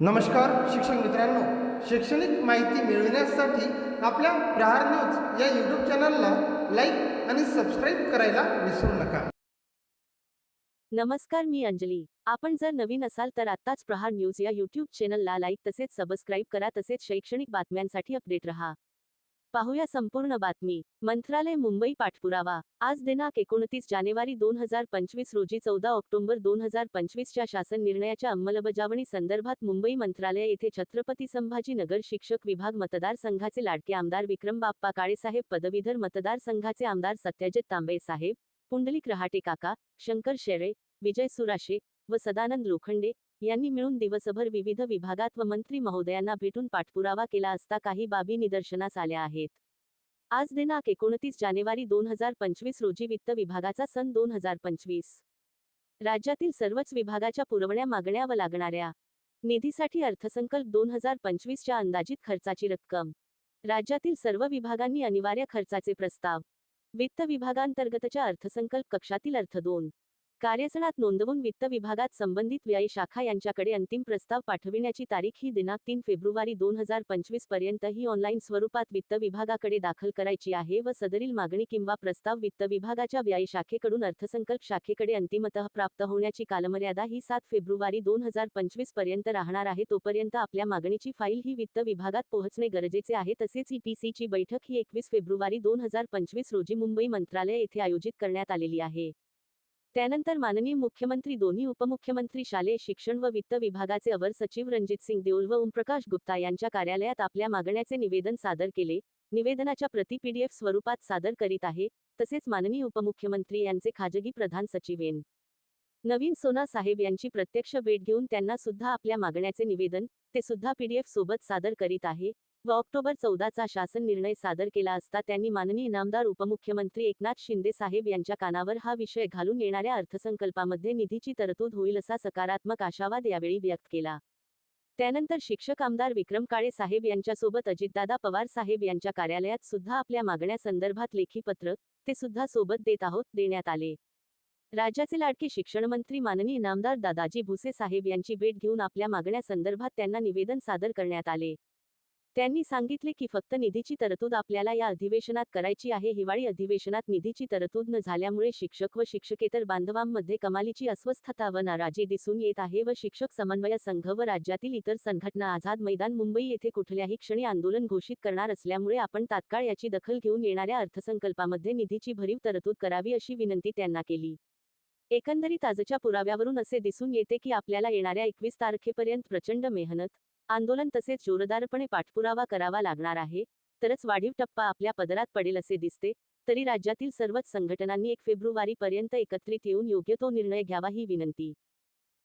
नमस्कार शिक्षक मित्रांनो. शैक्षणिक माहिती मिळविण्यासाठी आपल्या प्रहार न्यूज या यूट्यूब चॅनलला लाईक आणि सबस्क्राईब करायला विसरू नका. नमस्कार मी अंजली. आपण जर नवीन असाल तर आत्ताच प्रहार न्यूज या यूट्यूब चॅनलला लाईक तसेच सबस्क्राईब करा तसेच शैक्षणिक बातम्यांसाठी अपडेट रहा. पाहूया संपूर्ण बातमी. मंत्रालय मुंबई पाठपुरावा. आज दिनांक एकोणतीस जानेवारी दोन हजार पंचवीस रोजी चौदा ऑक्टोबर दोन हजार पंचवीसच्या शासन निर्णयाच्या अंमलबजावणी संदर्भात मुंबई मंत्रालय येथे छत्रपती संभाजी नगर शिक्षक विभाग मतदारसंघाचे लाडके आमदार विक्रम बाप्पा काळेसाहेब पदवीधर मतदारसंघाचे आमदार सत्याजित तांबे साहेब पुंडलिक रहाटे काका शंकर शेळे विजय सुराशे व सदानंद लोखंडे यांनी मिळून दिवसभर विविध विभागात व मंत्री महोदयांना भेटून पाठपुरावा केला असता काही बाबी निदर्शनास आल्या आहेत. आज दिनांक एकोणतीस जानेवारी दोन हजार पंचवीस रोजी वित्त विभागाचा सन दोन हजार पंचवीस. राज्यातील सर्वच विभागाच्या पुरवण्या मागण्या व लागणाऱ्या निधीसाठी अर्थसंकल्प दोन हजार पंचवीसच्या अंदाजित खर्चाची रक्कम. राज्यातील सर्व विभागांनी अनिवार्य खर्चाचे प्रस्ताव. वित्त विभागांतर्गतच्या अर्थसंकल्प कक्षातील अर्थ दोन. कार्यसणात नोंदवून वित्त विभागात संबंधित व्यय शाखा यांच्याकडे अंतिम प्रस्ताव पाठविण्याची तारीख ही दिनांक तीन फेब्रुवारी दोन हजार पंचवीसपर्यंत ही ऑनलाईन स्वरूपात वित्त विभागाकडे दाखल करायची आहे व सदरील मागणी किंवा प्रस्ताव वित्त विभागाच्या व्यय शाखेकडून अर्थसंकल्प शाखेकडे अंतिमतः प्राप्त होण्याची कालमर्यादा ही सात फेब्रुवारी दोन हजार पंचवीसपर्यंत राहणार आहे. तोपर्यंत आपल्या मागणीची फाईल ही वित्त विभागात पोहोचणे गरजेचे आहे. तसेच ईपीसीची बैठक ही एकवीस फेब्रुवारी दोन हजार पंचवीस रोजी मुंबई मंत्रालय येथे आयोजित करण्यात आलेली आहे. त्यानंतर माननीय मुख्यमंत्री दोन्ही उपमुख्यमंत्री शालेय शिक्षण व वित्त विभागाचे अवर सचिव रणजित सिंग देऊल व ओमप्रकाश गुप्ता यांच्या कार्यालयात आपल्या मागण्याचे निवेदन सादर केले. निवेदनाच्या प्रति पीडीएफ स्वरूपात सादर करीत आहे. तसेच माननीय उपमुख्यमंत्री यांचे खाजगी प्रधान सचिव एन. नवीन सोना साहेब यांची प्रत्यक्ष भेट घेऊन त्यांना सुद्धा आपल्या मागण्याचे निवेदन ते सुद्धा पीडीएफ सोबत सादर करीत आहे. व ऑक्टोबर चौदाचा शासन निर्णय सादर केला असता त्यांनी माननीय इनामदार उपमुख्यमंत्री एकनाथ शिंदे साहेब यांच्या कानावर हा विषय घालून येणाऱ्या अर्थसंकल्पामध्ये निधीची तरतूद होईल असा सकारात्मक आशावाद यावेळी व्यक्त केला. त्यानंतर शिक्षक आमदार विक्रम काळे साहेब यांच्यासोबत अजितदादा पवार साहेब यांच्या कार्यालयात सुद्धा आपल्या मागण्या संदर्भात लेखी पत्र ते सुद्धा सोबत देत आहोत देण्यात आले. राज्याचे लाडके शिक्षण मंत्री माननीय इनामदार दादाजी भुसे साहेब यांची भेट घेऊन आपल्या मागण्यासंदर्भात त्यांना निवेदन सादर करण्यात आले. त्यांनी सांगितले की फक्त निधीची तरतूद आपल्याला या अधिवेशनात करायची आहे. हिवाळी अधिवेशनात निधीची तरतूद न झाल्यामुळे शिक्षक व शिक्षकेतर बांधवांमध्ये कमालीची अस्वस्थता व नाराजी दिसून येत आहे व शिक्षक समन्वय संघ व राज्यातील इतर संघटना आझाद मैदान मुंबई येथे कुठल्याही क्षणी आंदोलन घोषित करणार असल्यामुळे आपण तात्काळ याची दखल घेऊन येणाऱ्या अर्थसंकल्पामध्ये निधीची भरीव तरतूद करावी अशी विनंती त्यांना केली. एकंदरीत आजच्या पुराव्यावरून असे दिसून येते की आपल्याला येणाऱ्या एकवीस तारखेपर्यंत प्रचंड मेहनत आंदोलन तसेच जोरदारपणे पाठपुरावा करावा लागणार आहे. तरच वाढीव टप्पा आपल्या पदरात पडेल असे दिसते. तरी राज्यातील सर्वच संघटनांनी एक फेब्रुवारी पर्यंत एकत्रित येऊन योग्य तो निर्णय घ्यावा ही विनंती.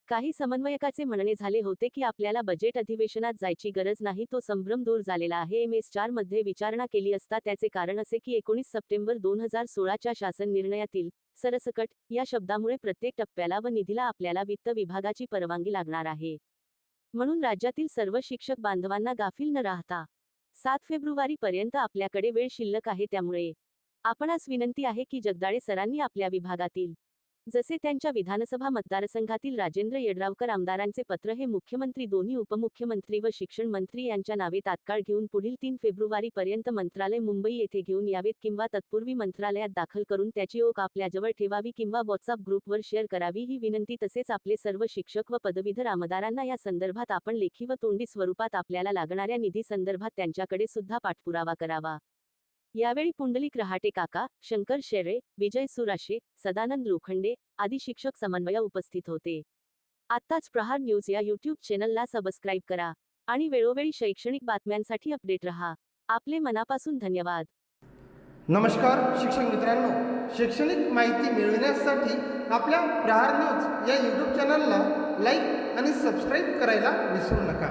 काही समन्वयकाचे म्हणणे झाले होते की आपल्याला बजेट अधिवेशनात जायची गरज नाही तो संभ्रम दूर झालेला आहे. एम एस चारमध्ये विचारणा केली असता त्याचे कारण असे की एकोणीस सप्टेंबर दोन हजार सोळाच्या शासन निर्णयातील सरसकट या शब्दामुळे प्रत्येक टप्प्याला व निधीला आपल्याला वित्त विभागाची परवानगी लागणार आहे. म्हणून राज्यातील सर्व शिक्षक बांधवांना गाफील न राहता सात फेब्रुवारी पर्यंत आपल्याकडे वेळ शिल्लक आहे त्यामुळे आपणास विनंती आहे की जगदाळे सरांनी आपल्या विभागातील जसे त्यांच्या विधानसभा मतदारसंघातील राजेंद्र येड्रावकर आमदारांचे पत्र हे मुख्यमंत्री दोन्ही उपमुख्यमंत्री व शिक्षण मंत्री यांच्या नावे तात्काळ घेऊन पुढील तीन फेब्रुवारी पर्यंत मंत्रालय मुंबई येथे घेऊन यावेत किंवा तत्पूर्वी मंत्रालयात दाखल करून त्याची ओक आपल्याजवळ ठेवावी किंवा व्हॉट्सअप ग्रुपवर शेअर करावी ही विनंती तसेच आपले सर्व शिक्षक व पदवीधर आमदारांना या संदर्भात आपण लेखी व तोंडी स्वरूपात आपल्याला लागणाऱ्या निधी संदर्भात त्यांच्याकडे सुद्धा पाठपुरावा करावा. यावेळी पुंडलिक रहाटे काका शंकर शेरे विजय सुराशे सदानंद लोखंडे आदी शिक्षक समन्वय उपस्थित होते. आत्ताच प्रहार न्यूज या यूट्यूब चॅनलला सबस्क्राईब करा आणि वेळोवेळी शैक्षणिक बातम्यांसाठी अपडेट रहा. आपले मनापासून धन्यवाद. नमस्कार शिक्षक मित्रांनो. शैक्षणिक माहिती मिळविण्यासाठी आपल्या प्रहार न्यूज या यूट्यूब चॅनलला लाईक आणि सबस्क्राईब करायला विसरू नका.